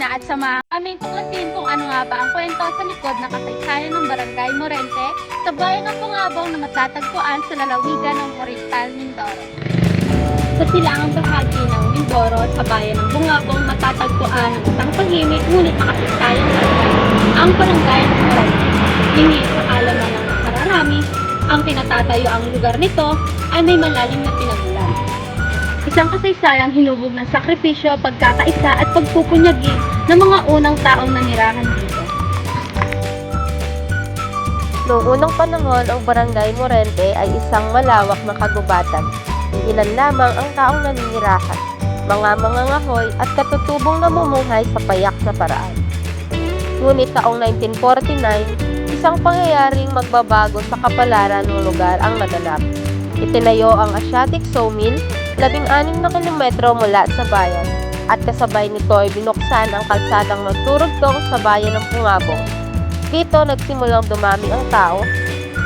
halina at sama aming tuklasin kung ano nga ba ang kwento sa likod ng kasaysayan ng Barangay Morente sa bayan ng Pungabong na matatagpuan sa lalawigan ng Oriental, Mindoro. Sa silangang bahagi ng Mindoro sa bayan ng Bungabong matatagpuan ang isang tahimik ngunit makasaysayan barangay, ang Barangay ng Morente. Hindi sa alaman ng nakararami, ang tinatatayo ang lugar nito ay may malalim na pinagmulan. Isang kasaysayang hinubog ng sakripisyo, pagkakaisa at pagpupunyagi ng mga unang taong nanirahan dito. Noong unang panahon, ang Barangay Morente ay isang malawak na kagubatan. Ilan lamang ang taong naninirahan, mga mangangahoy at katutubong namumuhay sa payak na paraan. Ngunit taong 1949, isang pangyayaring magbabago sa kapalaran ng lugar ang naganap. Itinayo ang Asiatic Sawmill, labing anim na kilometro mula sa bayan, at kasabay nito ay binuksan ang kalsadang nagturugtong sa bayan ng Pungabong. Dito nagsimulang dumami ang tao,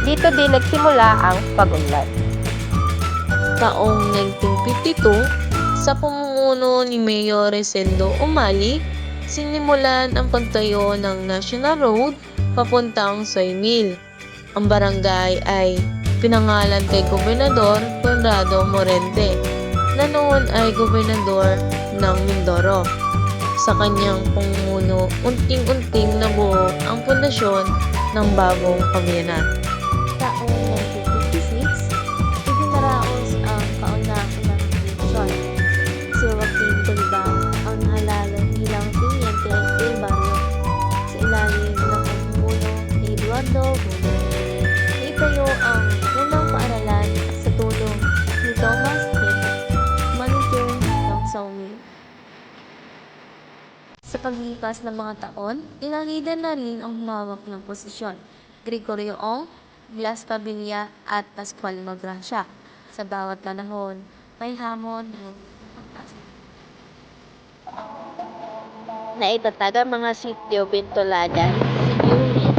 dito din nagsimula ang pag-unlad. Taong 1952, sa pamumuno ni Mayor Resendo Umali, sinimulan ang pagtayo ng National Road papuntang Soymil. Ang barangay ay pinangalan kay Gobernador Conrado Morente, na noon ay gobernador ng Mindoro. Sa kanyang pamumuno, unting-unting nabuo ang pundasyon ng bagong pamilya. Taong 1956, itinaraos ang kauna-unang eleksyon. Si Joaquin Bulbao ang nahalala bilang Teniente del Barrio sa ni Eduardo Bruno. Itayo ang Sawmill. Sa paglipas ng mga taon, inalida na rin ang humawak ng posisyon. Gregorio Ong, Blas Pabilia at Pascual Magracia. Sa bawat panahon, may hamon ng Naitatag ang mga sityo Bintoladan, Siyunin,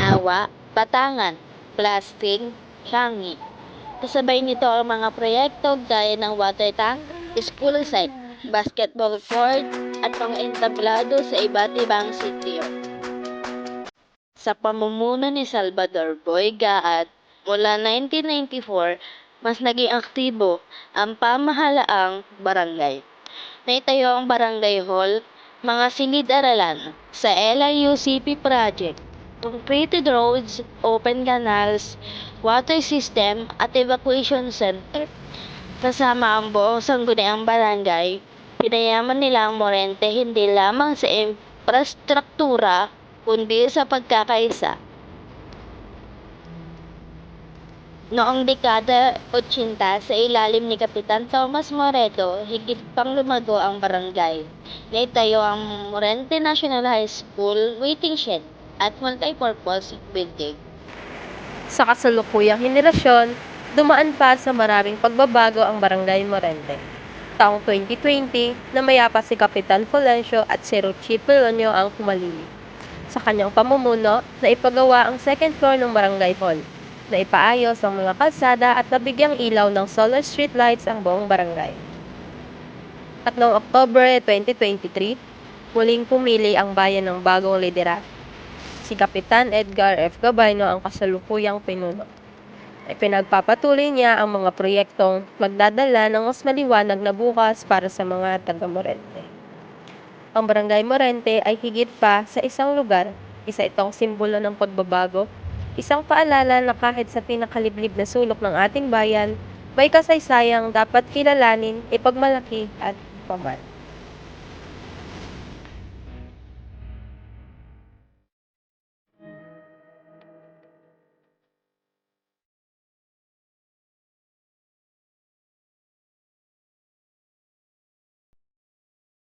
Nawa, Batangan, Plasting, Changi. Kasabay nito ang mga proyekto gaya ng water tank, school site, basketball court, at mga entablado sa iba't ibang sityo. Sa pamumuno ni Salvador Boyga at mula 1994, mas naging aktibo ang pamahalaang barangay. Naitayo ang barangay hall, mga silid-aralan sa LRUCP project, completed roads, open canals, water system at evacuation center. Kasama ang buong sangguniang barangay, pinayaman nila ang Morente hindi lamang sa infrastruktura, kundi sa pagkakaisa. Noong dekada 80 sa ilalim ni Kapitan Thomas Moreto, higit pang lumago ang barangay. Naitayo ang Morente National High School waiting shed at multipurpose building. Sa kasalukuyang henerasyon, dumaan pa sa maraming pagbabago ang Barangay Morente. Taong 2020, namayapa si Kapitan Fulencio at si Ruchi Pelonio ang humalili. Sa kanyang pamumuno, naipagawa ang second floor ng Barangay Hall, na ipaayos ang mga kalsada at nabigyang ilaw ng solar street lights ang buong barangay. At noong October 2023, muling pumili ang bayan ng bagong liderato si Kapitan Edgar F. Gabayno ang kasalukuyang pinuno. Ay pinagpapatuloy niya ang mga proyektong magdadala ng mas maliwanag na bukas para sa mga taga Morente. Ang Barangay Morente ay higit pa sa isang lugar, isa itong simbolo ng pagbabago, isang paalala na kahit sa pinakaliblib na sulok ng ating bayan, may kasaysayang dapat kilalanin, ipagmalaki at ipamahal.